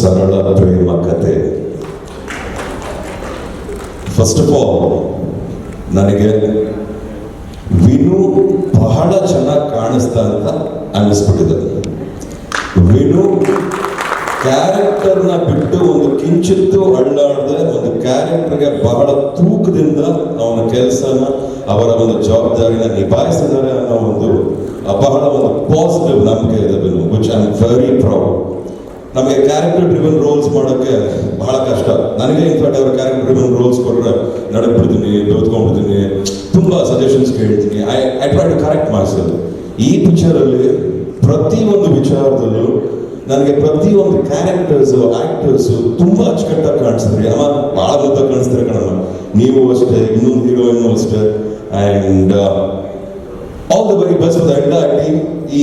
ಸರಳ ಪ್ರೇಮ ಕತೆ. First of all ನನಗೆ ವಿನು ಬಹಳ ಚೆನ್ನಾಗಿ ಕಾಣಿಸ್ತಾ ಅಂತ ಅನ್ನಿಸ್ಬಿಟ್ಟಿದೆ. ವಿನು ಕ್ಯಾರೆಕ್ಟರ್ನ ಬಿಟ್ಟು ಒಂದು ಕಿಂಚಿತ್ತು ಅಳ್ಳಾಡದೆ, ಒಂದು ಕ್ಯಾರೆಕ್ಟರ್ಗೆ ಬಹಳ ತೂಕದಿಂದ ಅವನ ಕೆಲಸನ, ಅವರ ಒಂದು ಜವಾಬ್ದಾರಿನ ನಿಭಾಯಿಸಿದ್ದಾರೆ ಅನ್ನೋ ಒಂದು ಬಹಳ ಒಂದು ಪಾಸಿಟಿವ್ ನಂಬಿಕೆ ಇದೆ Vinu which I am very proud ನಮಗೆ ಕ್ಯಾರೆಕ್ಟರ್ ಡ್ರಿವನ್ ರೋಲ್ಸ್ ಮಾಡೋಕ್ಕೆ ಬಹಳ ಕಷ್ಟ. ನನಗೆ ಇನ್ಫ್ಯಾಕ್ಟ್ ಅವ್ರ ಕ್ಯಾರೆಕ್ಟರ್ ಡ್ರಿವನ್ ರೋಲ್ಸ್ ಕೊಟ್ಟರೆ ನಡಕ್ಬಿಡ್ತೀನಿ ಬೆಳೆದ್ಕೊಂಡ್ಬಿಡ್ತೀನಿ ತುಂಬ ಸಜೆಷನ್ಸ್ ಕೇಳ್ತೀನಿ. I I try to correct ಮಾಡ್ಸೋದು ಈ ಪಿಕ್ಚರಲ್ಲಿ ಪ್ರತಿಯೊಂದು ವಿಚಾರದಲ್ಲೂ ನನಗೆ ಪ್ರತಿಯೊಂದು ಕ್ಯಾರೆಕ್ಟರ್ಸು ಆ್ಯಕ್ಟರ್ಸು ತುಂಬ ಅಚ್ಚುಕಟ್ಟಾಗಿ ಕಾಣಿಸ್ತಾರೆ. ಅಮ್ಮ ಭಾಳ ಮುದ್ದ ಕಾಣಿಸ್ತಾರೆ ಕಣಮ್ಮ ನೀವು ಅಷ್ಟೇ ಇನ್ನೊಂದು ಹೀರೋಯಿನ್ನು ಅಷ್ಟೇ. And all the very best entire team ಈ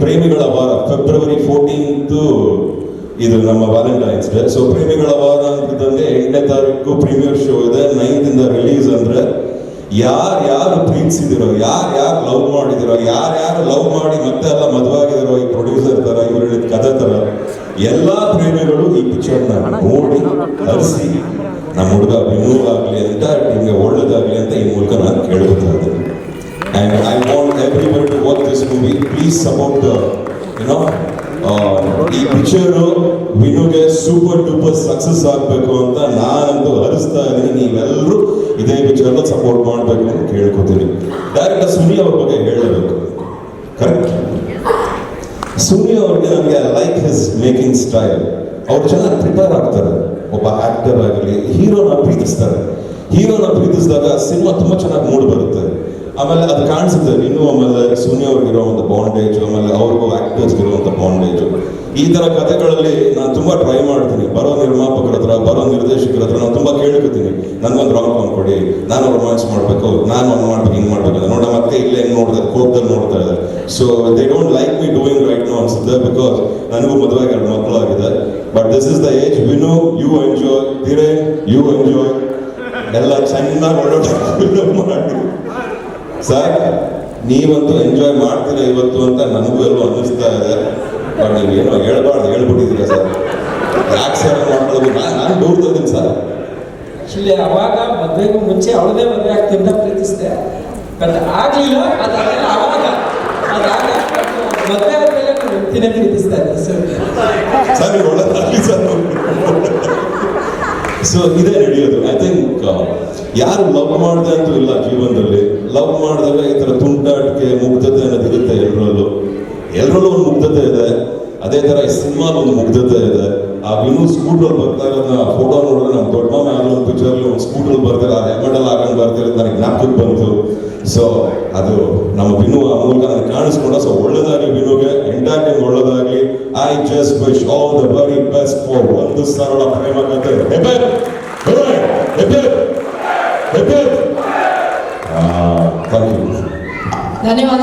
ಪ್ರೇಮಿಗಳ ವಾರ ಫೆಬ್ರವರಿ ಫೋರ್ಟೀನ್ತು ಇದು ನಮ್ಮ ವ್ಯಾಲೆಂಟೈನ್ಸ್ ಡೇ ಸೊ ಪ್ರೇಮಿಗಳ ವಾರ ಅಂತಂದ್ರೆ ಎಂಟನೇ ತಾರೀಕು ಪ್ರೀಮಿಯರ್ ಶೋ ಇದೆ. ನೈನ್ತ್ ಇಂದ ರಿಲೀಸ್ ಅಂದ್ರೆ ಯಾರು ಯಾರು ಪ್ರೀತಿಸಿದಿರೋ ಯಾರು ಯಾರು ಲವ್ ಮಾಡಿದಿರೋ ಯಾರು ಯಾರು ಲವ್ ಮಾಡಿ ಮತ್ತೆ ಎಲ್ಲ ಮದುವೆ ಆಗಿದಿರೋ ಈ ಪ್ರೊಡ್ಯೂಸರ್ ತರ ಇವ್ರು ಹೇಳಿದ ಕಥೆ ತರ ಎಲ್ಲಾ ಪ್ರೇಮಿಗಳು ಈ ಪಿಕ್ಚರ್ನ ನೋಡಿ ಹರಿಸಿ ನಮ್ಮ ಹುಡುಗ ಆಗಲಿ ಅಂತ ನಿಮ್ಗೆ ಒಳ್ಳೇದಾಗಲಿ ಅಂತ ಈ ಮೂಲಕ ನಾನು ಕೇಳ್ಕೊತಾ ಇದ್ದೀನಿ. I want everybody to watch this movie please the you know ಈ ಪಿಕ್ಚರು ವಿನುಗೆ ಸೂಪರ್ ಡೂಪರ್ ಸಕ್ಸಸ್ ಆಗಬೇಕು ಅಂತ ನಾನಂತೂ ಹರಿಸ್ತಾ ಇದ್ದೀನಿ. ನೀವೆಲ್ಲರೂ ಇದೇ ಪಿಕ್ಚರ್ನ ಸಪೋರ್ಟ್ ಮಾಡಬೇಕು ಅಂತ ಕೇಳ್ಕೊತೀನಿ. ಡೈರೆಕ್ಟರ್ ಸುನಿ ಅವ್ರ ಬಗ್ಗೆ ಹೇಳಬೇಕು. ಕರೆಕ್ಟ್ ಸುನಿ ಅವ್ರಿಗೆ ನನಗೆ ಲೈಕ್ ಹಿಸ್ ಮೇಕಿಂಗ್ ಸ್ಟೈಲ್ ಅವ್ರು ಚೆನ್ನಾಗಿ ಪ್ರಿಪೇರ್ ಆಗ್ತಾರೆ. ಒಬ್ಬ ಆಕ್ಟರ್ ಆಗಲಿ ಹೀರೋನ ಪ್ರೀತಿಸ್ತಾರೆ. ಹೀರೋನ ಪ್ರೀತಿಸಿದಾಗ ಸಿನಿಮಾ ತುಂಬಾ ಚೆನ್ನಾಗಿ ಮೂಡ್ ಬರುತ್ತೆ. ಆಮೇಲೆ ಅದು ಕಾಣಿಸುತ್ತೆ ಇನ್ನು ಆಮೇಲೆ ಸುನಿ ಅವ್ರಿಗಿರೋ ಒಂದು ಬಾಂಡೇಜ್ ಆಮೇಲೆ ಅವ್ರಿಗೂ ಆಕ್ಟರ್ಸ್ ಇರುವಂತ ಬಾಂಡೇಜ್ ಈ ತರ ಕಥೆಗಳಲ್ಲಿ ನಾನು ತುಂಬಾ ಟ್ರೈ ಮಾಡ್ತೀನಿ. ಬರೋ ನಿರ್ಮಾಪಕರ ಹತ್ರ, ಬರೋ ನಿರ್ದೇಶಕರ ಹತ್ರ ನಾನು ತುಂಬಾ ಕೇಳ್ಕೊತೀನಿ. ನನ್ಗೊಂದು ರಾಂಗ್ ಕಾಮ್ ಕೊಡಿ, ನಾನು ರೊಮ್ಯಾನ್ಸ್ ಮಾಡಬೇಕು, ನಾನು ಒಂದು ಮಾಡ್ಬೇಕು, ಹಿಂಗೆ ಮಾಡ್ಬೇಕು. ನೋಡ ಮತ್ತೆ ಇಲ್ಲೇ ಹೆಂಗ್ ನೋಡ್ತಾರೆ ಕೋಪದಲ್ಲಿ ನೋಡ್ತಾ ಇದ್ದಾರೆ. So they don't like me doing right no ಅನ್ಸುತ್ತೆ ಬಿಕಾಸ್ ನನಗೂ ಮದುವೆ ಎರಡು ಮಕ್ಕಳಾಗಿದೆ but this is the age Vinu you enjoy ಧೀರೆ you enjoy ಎಲ್ಲ ಚೆನ್ನಾಗಿ ಒಳ್ಳೊಳ್ಳೆ ಮಾಡಿ. ಸರ್ ನೀವಂತೂ ಎಂಜಾಯ್ ಮಾಡ್ತೀರಾ ಇವತ್ತು ಅಂತ ನನಗೂ ಎಲ್ಲೋ ಅನ್ನಿಸ್ತಾ ಇದೆ. ಬಟ್ ನೀವೇನೋ ಹೇಳ್ಬಾರ್ದು ಹೇಳ್ಬಿಟ್ಟಿದ್ದೀರಾ ಸರ್ ಯಾಕೆ ಸರ್ ಮಾಡ್ಕೊಳ್ಬೇಕು ನಾನು ನಾನು ದೂರ್ತಿದ್ದೀನಿ ಸರ್ ಆಕ್ಚುಲಿ ಅವಾಗ ಮದುವೆಗೂ ಮುಂಚೆ ಅವಳದೇ ಮದುವೆ ಆಗ್ತಿಂತ ಪ್ರೀತಿಸಿದೆ. ಬಟ್ ಆಗಲಿಲ್ಲ ಅದಾದ್ಮೇಲೆ ಅವಾಗ ಅದಾಗ ಮದುವೆ ಆದ್ಮೇಲೆ ನಾನು ವ್ಯಕ್ತಿನೇ ಪ್ರೀತಿಸ್ತಾ ಇದ್ದೆ ಸರ್ ಸರ್ ಒಳ್ಳೆದಾಗಲಿ ಸರ್ ಸೊ ಇದೇ ನಡೆಯೋದು. ಐ ಥಿಂಕ್ ಯಾರು ಲವ್ ಮಾಡಿದೆ ಅಂತೂ ಇಲ್ಲ ಜೀವನದಲ್ಲಿ. ಲವ್ ಮಾಡಿದಾಗ ಈ ಥರ ತುಂಟಾಟಿಕೆ ಮುಗ್ಧತೆ ಅನ್ನೋದು ಇರುತ್ತೆ ಎಲ್ಲರಲ್ಲೂ ಎಲ್ಲರಲ್ಲೂ ಒಂದು ಮುಗ್ಧತೆ ಇದೆ. ಅದೇ ಥರ ಈ ಸಿನಿಮಾದ ಒಂದು ಮುಗ್ಧತೆ ಇದೆ. ಆ ವಿನು ಸ್ಕೂಟ್ರಲ್ಲಿ ಬರ್ತಾ ಇರೋದನ್ನ ಫೋಟೋ ನೋಡಿದ್ರೆ ನಮ್ಮ ದೊಡ್ಡ ಮನೆ ಆಗಲಿ ಒಂದು ಪಿಕ್ಚರಲ್ಲಿ ಒಂದು ಸ್ಕೂಟ್ರಲ್ಲಿ ಬರ್ತಾರೆ. ಆ ಹೆಲ್ಮೆಟ್ ಅಲ್ಲಿ ಹಾಕೊಂಡು ಬರ್ತಾರೆ ನನಗೆ ಜ್ಞಾಪಕಕ್ಕೆ ಬಂತು. ಸೊ ಅದು ನಮ್ಮ ವಿನು ಆ ಮೂಲಕ ನನಗೆ ಕಾಣಿಸ್ಕೊಂಡ. ಸೊ ಒಳ್ಳೇದಾಗಲಿ ವಿನುಗೆ. Entire time I just wish all the very best for ಒಂದು ಸರಳ ಪ್ರೇಮ ಕಥೆ. ಹೆಬ್ಬೆ ಹೆಬ್ಬೆ ಹೆಬ್ಬೆ ಹೆಬ್ಬೆ ಥ್ಯಾಂಕ್ ಯು ಧನ್ಯವಾದ